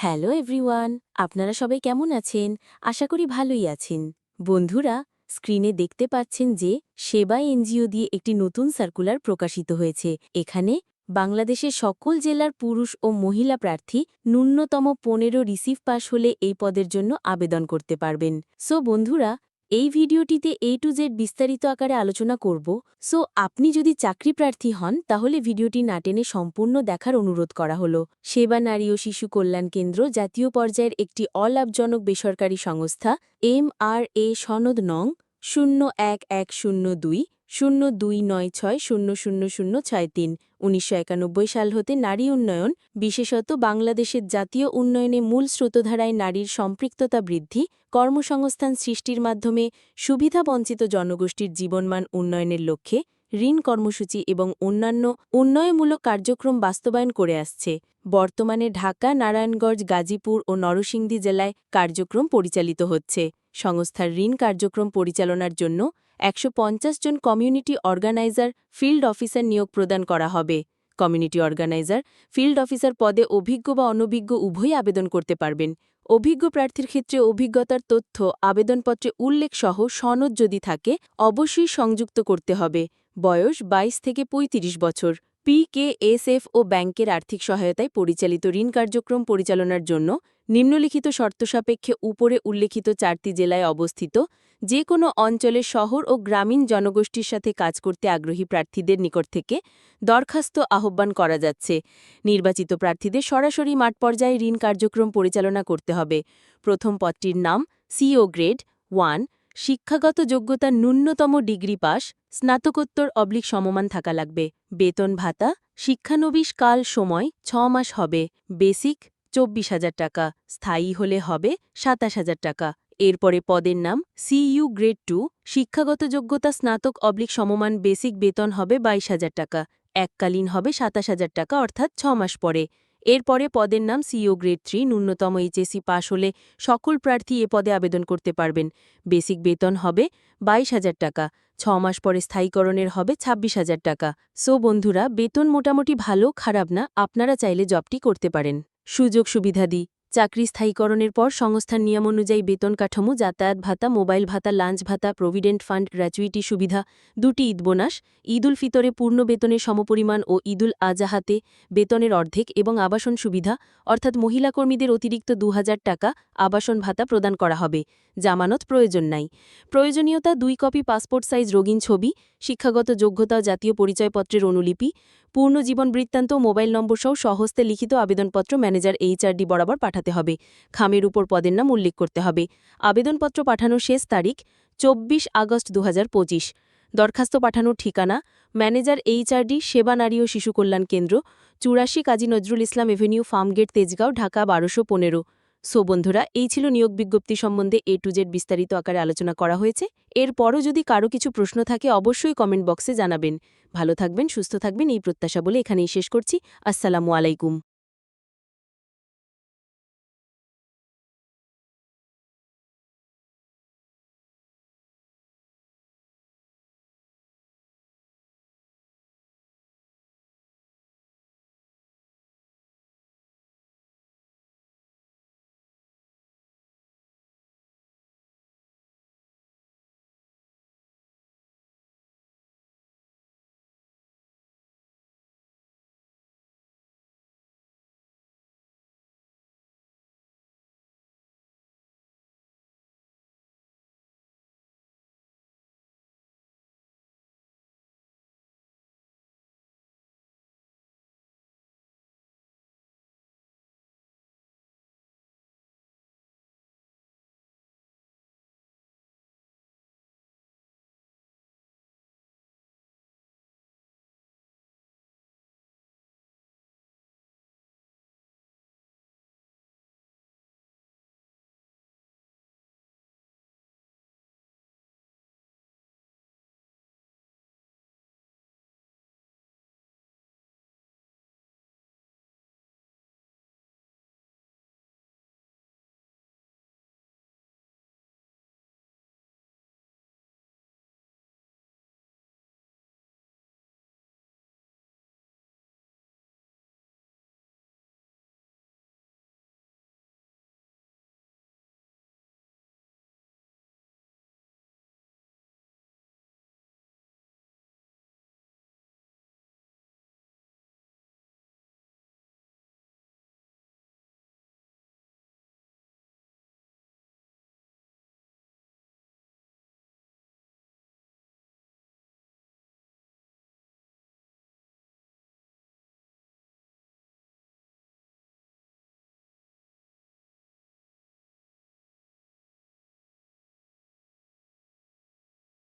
Hello everyone, আপনারা সবাই কেমন আছেন? আশা করি ভালোই আছেন। বন্ধুরা, স্ক্রিনে দেখতে পাচ্ছেন যে সেবা এনজিও দিয়ে একটি নতুন সার্কুলার প্রকাশিত হয়েছে। এখানে বাংলাদেশের সকল জেলার পুরুষ ও মহিলা প্রার্থী ন্যূনতম পনেরো রিসিভ পাস হলে এই পদের জন্য আবেদন করতে পারবেন। সো বন্ধুরা এই ভিডিওটিতে এ টু জেড বিস্তারিত আকারে আলোচনা করব। সো আপনি যদি চাকরি প্রার্থী হন, তাহলে ভিডিওটি না টেনে সম্পূর্ণ দেখার অনুরোধ করা হলো। সেবা নারী ও শিশু কল্যাণ কেন্দ্র জাতীয় পর্যায়ের একটি অলাভজনক বেসরকারি সংস্থা, এম আর এ সনদ নং শূন্য এক এক শূন্য দুই শূন্য দুই নয় ছয় শূন্য শূন্য শূন্য ছয় তিন, উনিশশো একানব্বই সাল হতে নারী উন্নয়ন, বিশেষত বাংলাদেশের জাতীয় উন্নয়নে মূল স্রোতধারায় নারীর সম্পৃক্ততা বৃদ্ধি, কর্মসংস্থান সৃষ্টির মাধ্যমে সুবিধাবঞ্চিত জনগোষ্ঠীর জীবনমান উন্নয়নের লক্ষ্যে ঋণ কর্মসূচি এবং অন্যান্য উন্নয়নমূলক কার্যক্রম বাস্তবায়ন করে আসছে। বর্তমানে ঢাকা, নারায়ণগঞ্জ, গাজীপুর ও নরসিংদী জেলায় কার্যক্রম পরিচালিত হচ্ছে। সংস্থার ঋণ কার্যক্রম পরিচালনার জন্য একশো পঞ্চাশ জন কমিউনিটি অর্গানাইজার ফিল্ড অফিসার নিয়োগ প্রদান করা হবে। কমিউনিটি অর্গানাইজার ফিল্ড অফিসার পদে অভিজ্ঞ বা অনভিজ্ঞ উভয়ই আবেদন করতে পারবেন। অভিজ্ঞ প্রার্থীর ক্ষেত্রে অভিজ্ঞতার তথ্য, আবেদনপত্রে উল্লেখ সহ সনদ যদি থাকে, অবশ্যই সংযুক্ত করতে হবে। বয়স ২২ থেকে ৩৫ বছর। পিকেএসএফ ও ব্যাংকের আর্থিক সহায়তায় পরিচালিত ঋণ কার্যক্রম পরিচালনার জন্য নিম্নলিখিত শর্তসাপেক্ষে উপরে উল্লেখিত চারটি জেলায় অবস্থিত। যে কোনো অঞ্চলে শহর ও গ্রামীণ জনগোষ্ঠীর সাথে কাজ করতে আগ্রহী প্রার্থীদের নিকট থেকে দরখাস্ত আহ্বান করা যাচ্ছে। নির্বাচিত প্রার্থীদের সরাসরি মাঠ পর্যায়ে ঋণ কার্যক্রম পরিচালনা করতে হবে। প্রথম পদটির নাম সিও গ্রেড ওয়ান, শিক্ষাগত যোগ্যতা ন্যূনতম ডিগ্রি পাস, স্নাতকোত্তর অবলিক সমমান থাকা লাগবে। বেতন ভাতা, শিক্ষানবিশ কাল সময় ছ মাস হবে। বেসিক চব্বিশ হাজার টাকা, স্থায়ী হলে হবে সাতাশ হাজার টাকা। এরপরে পদের নাম সিইউ গ্রেড টু, শিক্ষাগত যোগ্যতা স্নাতক অবলিক সমমান বেসিক বেতন হবে বাইশ হাজার টাকা, এককালীন হবে সাতাশ হাজার টাকা অর্থাৎ ছ মাস পরে। এরপরে পদের নাম সিইও গ্রেড থ্রি, ন্যূনতম এইচএসি পাশ হলে সকল প্রার্থী এ পদে আবেদন করতে পারবেন। বেসিক বেতন হবে বাইশ হাজার টাকা, ছ মাস পরে স্থায়ীকরণের হবে ছাব্বিশ হাজার টাকা। সো বন্ধুরা, বেতন মোটামুটি ভালো, খারাপ না, আপনারা চাইলে জবটি করতে পারেন। সুযোগ সুবিধাদি চাকরি স্থায়ীকরণের পর সংস্থার নিয়ম অনুযায়ী বেতন কাঠামো, যাতায়াত ভাতা, মোবাইল ভাতা, লাঞ্চ ভাতা, প্রভিডেন্ট ফান্ড, গ্র্যাচুইটি সুবিধা, দুটি ঈদ বোনাস, ঈদ উল ফিতরে পূর্ণ বেতনের সমপরিমাণ ও ঈদুল আজাহাতে বেতনের অর্ধেক এবং আবাসন সুবিধা, অর্থাৎ মহিলা কর্মীদের অতিরিক্ত দু হাজার টাকা আবাসন ভাতা প্রদান করা হবে। জামানত প্রয়োজন নাই। প্রয়োজনীয়তা দুই কপি পাসপোর্ট সাইজ রোগীন ছবি শিক্ষাগত যোগ্যতা জাতীয় পরিচয়পত্রের অনুলিপি, পূর্ণ জীবন বৃত্তান্ত মোবাইল নম্বর সহ সহস্তে লিখিত আবেদনপত্র ম্যানেজার এইচআরডি বরাবর পাঠাতে হবে। খামের উপর পদের নাম উল্লেখ করতে হবে। আবেদনপত্র পাঠানোর শেষ তারিখ চব্বিশ আগস্ট দু হাজার পঁচিশ। দরখাস্ত পাঠানোর ঠিকানা, ম্যানেজার এইচআরডি সেবা নারী ও শিশু কল্যাণ কেন্দ্র, চুরাশি কাজী নজরুল ইসলাম এভিনিউ, ফার্মগেট, তেজগাঁও, ঢাকা, বারোশো পনেরো। সো বন্ধুরা, এই ছিল নিয়োগ বিজ্ঞপ্তি সম্বন্ধে এ টু জেড বিস্তারিত আকারে আলোচনা করা হয়েছে। এরপরও যদি কারও কিছু প্রশ্ন থাকে, অবশ্যই কমেন্ট বক্সে জানাবেন। ভালো থাকবেন, সুস্থ থাকবেন, এই প্রত্যাশা বলে এখানেই শেষ করছি। আসসালামু আলাইকুম।